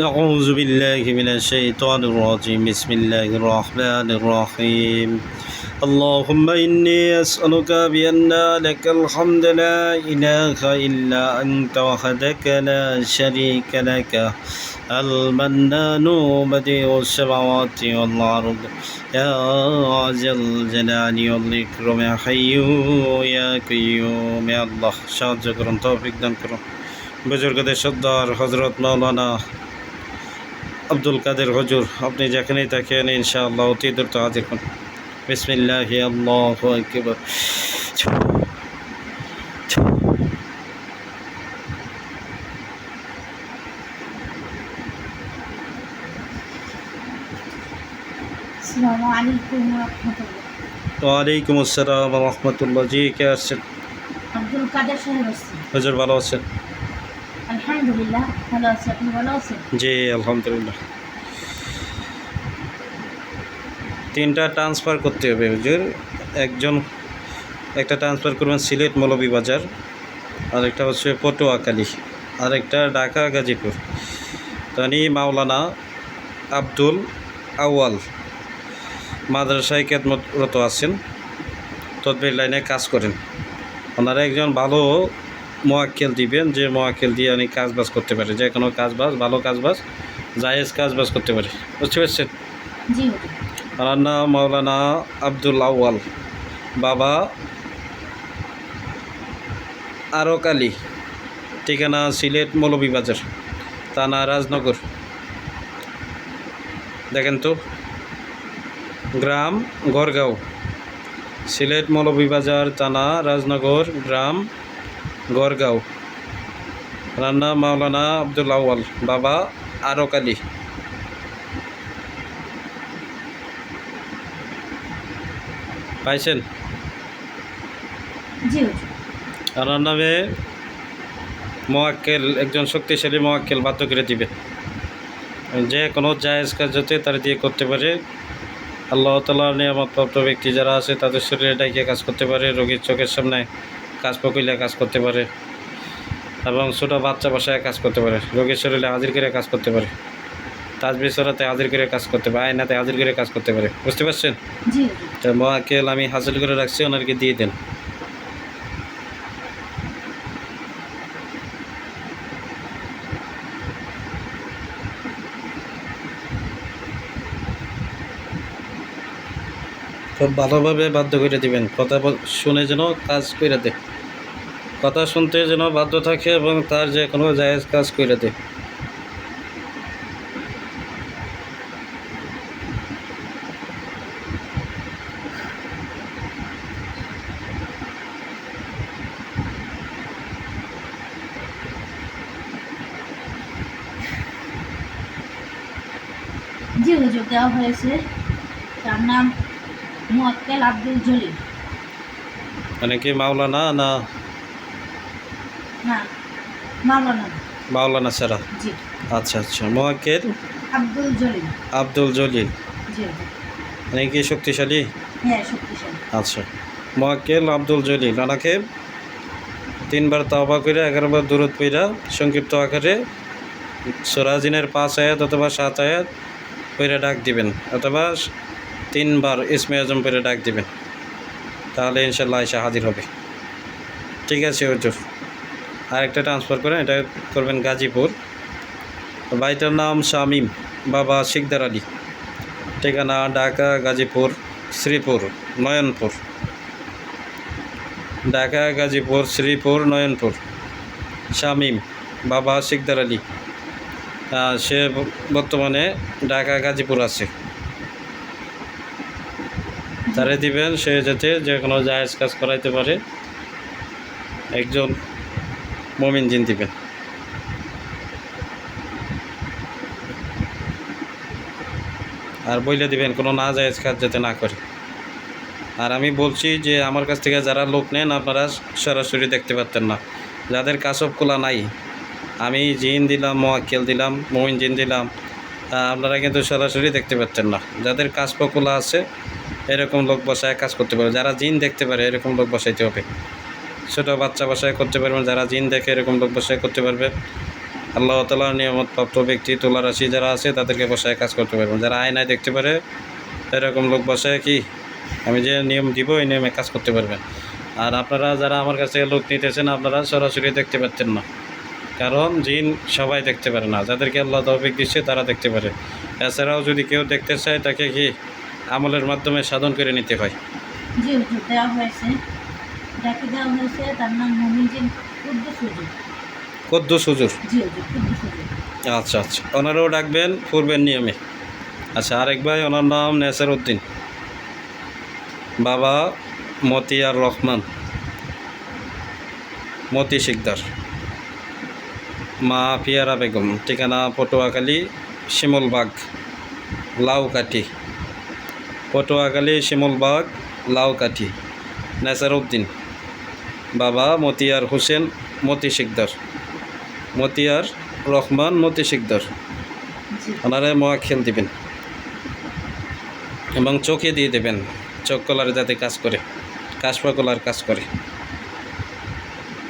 أعوذ بالله من الشيطان الرجيم بسم الله الرحمن الرحيم اللهم إني أسألك بأن لك الحمد لا إله إلا أنت وحدك لا شريك لك المنان بديع السماوات والأرض يا ذا الجلال والإكرام يا حي يا قيوم يا الله সাহায্য করুন তৌফিক দান করুন বুজুর্গদের সর্দার হজরত মাওলানা আব্দুল কাদের হজুর আপনি যেখানেই থাকেন ইনশাআল্লাহ অতি দ্রুত হাজির হন বিসমিল্লাহি আল্লাহু আকবার আসসালামু আলাইকুম রহমতুল্লাহ ওয়ালাইকুম আসসালাম রহমতুল্লাহ জি কে আসছেন আব্দুল কাদের সাহেব আসছি হজুর ভালো আছেন জি, আলহামদুলিল্লাহ। তিনটা ট্রান্সফার করতে হবে, হুজুর। একজন, একটা ট্রান্সফার করবেন সিলেট মৌলভীবাজার আরেকটা হচ্ছে পটুয়াখালী, আরেকটা ঢাকা গাজীপুর। তানি মাওলানা আব্দুল আউয়াল মাদ্রাসায় কেদমতরত আছেন। তদবির লাইনে কাজ করেন। ওনারা একজন ভালো মোয়াক্কেল দিবেন যে মোয়াক্কেল দিয়ে উনি কাজ বাজ করতে পারে যে কোনো কাজ বাজ ভালো কাজ বাজ জায়েজ কাজ বাজ করতে পারে। বুঝতে পারছেন? হুজুর নাম মাওলানা আব্দুল আউয়াল বাবা আরক আলী ঠিকানা সিলেট মৌলভীবাজার থানা রাজনগর। দেখেন তো গ্রাম গড়গাঁও সিলেট মৌলভীবাজার থানা রাজনগর গ্রাম গড়গাঁও। রান্না মাওলানা আব্দুল আউয়াল বাবা আরক আলী। পাইছেন? হুজুর নামে মোয়াক্কেল একজন শক্তিশালী মোয়াক্কেল বাধ্য করে দিবে। যে কোনো জায়েজ কাজ যাতে তার দিয়ে করতে পারে। আল্লাহ তালার নিয়ামতপ্রাপ্ত ব্যক্তি যারা আছে তাদের শরীরে ডাইকে কাজ করতে পারে রোগীর চোখের সামনে কাজ পকিলে কাজ করতে পারে। এবং ছোটো বাচ্চা বাসায় কাজ করতে পারে। রোগের শরীরে হাজির করে কাজ করতে পারে। তাজবি সরাতে হাজির করে কাজ করতে পারে। আয়নাতে হাজির করে কাজ করতে পারে। বুঝতে পারছেন? তো মহাকেল আমি হাজির করে রাখছি ওনারকে দিয়ে দেন। খুব ভালোভাবে বাধ্য করে দিবেন। কথা শুনে যেন কাজ করে দে কথা শুনতে যেন বাধ্য থাকে এবং তার যে কোনো জায়েজ কাজ করে দে জি, হুজুর, দেওয়া হয়েছে। তার নাম মুয়াক্কেল আব্দুল জলিল। মানে কি মাওলানা না না মাওলানা। মাওলানা সারা জি। আচ্ছা আচ্ছা। মোয়াক্কেল আব্দুল জলিল। আব্দুল জলিল। জি। মানে কি শক্তিশালী? হ্যাঁ শক্তিশালী। আচ্ছা। মোয়াক্কেল আব্দুল জলিল ওনাকে তিনবার তাওবা করে এগারোবার দূরত পইরা সংক্ষিপ্ত আকারে সোরাজিনের পাঁচ আয়াত অথবা সাত আয়াত পইরা ডাক দিবেন। অথবা তিনবার ইসমে আজম পইরা ডাক দিবেন। তাহলে ইনশাল্লাহ এসে হাজির হবে। ঠিক আছে, হুজুর। আরেকটা ট্রান্সফার করেন, এটা করবেন গাজীপুর। বাড়িটার নাম শামিম, বাবা শিকদার আলী। ঠিকানা ঢাকা, গাজীপুর, শ্রীপুর, নয়নপুর। ঢাকা, গাজীপুর, শ্রীপুর, নয়নপুর। শামীম, বাবা শিকদার আলী। সে বর্তমানে ঢাকা, গাজীপুর আছে। তারে দিবেন, সে যাতে যে কোনো জায়েজ কাজ করাইতে পারে। একজন মমিন জিন দিবেন। আর বইলে দিবেন, কোনো না জায়েজ কাজ যাতে না করে। আর আমি বলছি যে, আমার কাছ থেকে যারা লোক নেন, আপনারা সরাসরি দেখতে পারতেন না। যাদের কাসব খোলা নাই, আমি জিন দিলাম, মোয়াক্কেল দিলাম, মমিন জিন দিলাম আপনারা কিন্তু সরাসরি দেখতে পারতেন না। যাদের কাসপ খোলা আছে এরকম লোক বসায় কাজ করতে পারে যারা জিন দেখতে পারে, এরকম লোক বসাইতে হবে। ছোটো বাচ্চা বসায় করতে পারবেন যারা জিন দেখে এরকম লোক বসায় করতে পারবে। আল্লাহ তালার নিয়ামত প্রাপ্ত ব্যক্তি তোলা রাশি যারা আছে, তাদেরকে বসায় কাজ করতে পারবেন যারা আয়নায় দেখতে পারে, এরকম লোক বসায় কি? আমি যে নিয়ম দিব, এই নিয়মে কাজ করতে পারবেন আর আপনারা যারা আমার কাছে লোক নিতেছেন, আপনারা সরাসরি দেখতে পাচ্ছেন না। কারণ জিন সবাই দেখতে পারে না। যাদেরকে আল্লাহ তৌফিক দিচ্ছে, তারা দেখতে পারে। এছাড়াও যদি কেউ দেখতে চায়, তাকে কি আমলের মাধ্যমে সাধন করে নিতে হয়। জি হুজুর দেওয়া হয়েছে যাকে দেওয়া হয়েছে তার নাম মমিজিন কুদ্দুস হুজুর। কদ্দুস হুজুর? জি হুজুর কুদ্দুস হুজুর। আচ্ছা আচ্ছা। ওনারাও ডাকবেন পূর্বের নিয়মে। আচ্ছা আরেক ভাই ওনার নাম নেসার উদ্দিন। বাবা মতিয়ার রহমান। মতি শিকদার। মা পিয়ারা বেগম। ঠিকানা পটুয়াখালী শিমলবাগ লাউকাঠি। পটুয়াখালী, শিমলবাগ, লাউকাঠি নেসার উদ্দিন বাবা মতিয়ার হোসেন, মতি শিকদার। মতিয়ার রহমান, মতি শিকদার। ওনারা মোয়াক্ষেল দিবেন এবং চোখে দিয়ে দেবেন। চোখ কলার যাতে কাজ করে কাশপা কলার কাজ করে।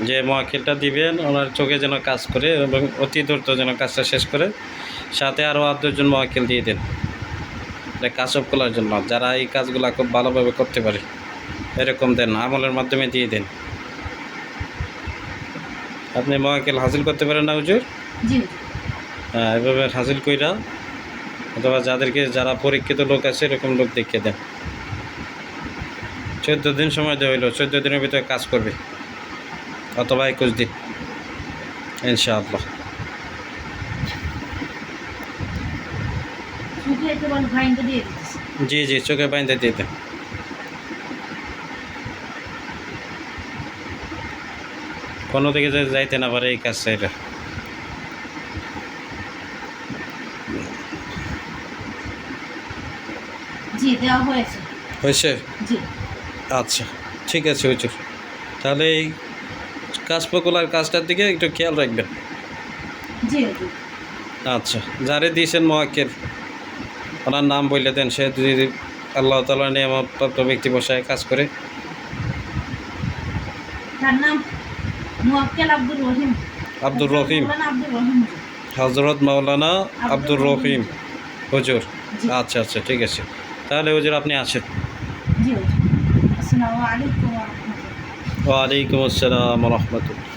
যে মোয়াক্ষেলটা দিবেন, ওনার চোখে যেন কাজ করে এবং অতি দ্রুত যেন কাজটা শেষ করে, সাথে আরও আট দশজন মোয়াক্ষেল দিয়ে দেন। এটা কাশপ করার জন্য যারা এই কাজগুলো খুব ভালোভাবে করতে পারে এরকম দেন আমলের মাধ্যমে দিয়ে দেন। আপনি মহাকেল হাসিল করতে পারেন না হুজুর? হুজুর হ্যাঁ এভাবে হাসিল কইরা অথবা যাদেরকে যারা পরীক্ষিত লোক আছে এরকম লোক দেখিয়ে দেন। চোদ্দ দিন সময় দেওয়া হইল চোদ্দ দিনের ভিতরে কাজ করবে। অথবা একুশ দিন ইনশাআল্লাহ। জি জি চোখে বাইন্দে দিয়ে দেন কোনো দিকে যাইতে না পারে এই কাজটা এটা হয়েছে। আচ্ছা ঠিক আছে হুজুর। তাহলে এই কাশপকলার কাজটার দিকে একটু খেয়াল রাখবেন। আচ্ছা যারে দিয়েছেন মোয়াক্কের ওনার নাম বললে দেন সে যদি আল্লাহ তালা নিয়ে নিয়ামতপ্রাপ্ত ব্যক্তি বসায় কাজ করে। আব্দুর রহিম। হজরত মাওলানা আব্দুর রহিম। হুজুর। আচ্ছা আচ্ছা ঠিক আছে। তাহলে হুজুর আপনি আসেন। রাহমাতুল্লাহ। ওয়ালাইকুম আসসালাম রহমতুল্লাহ।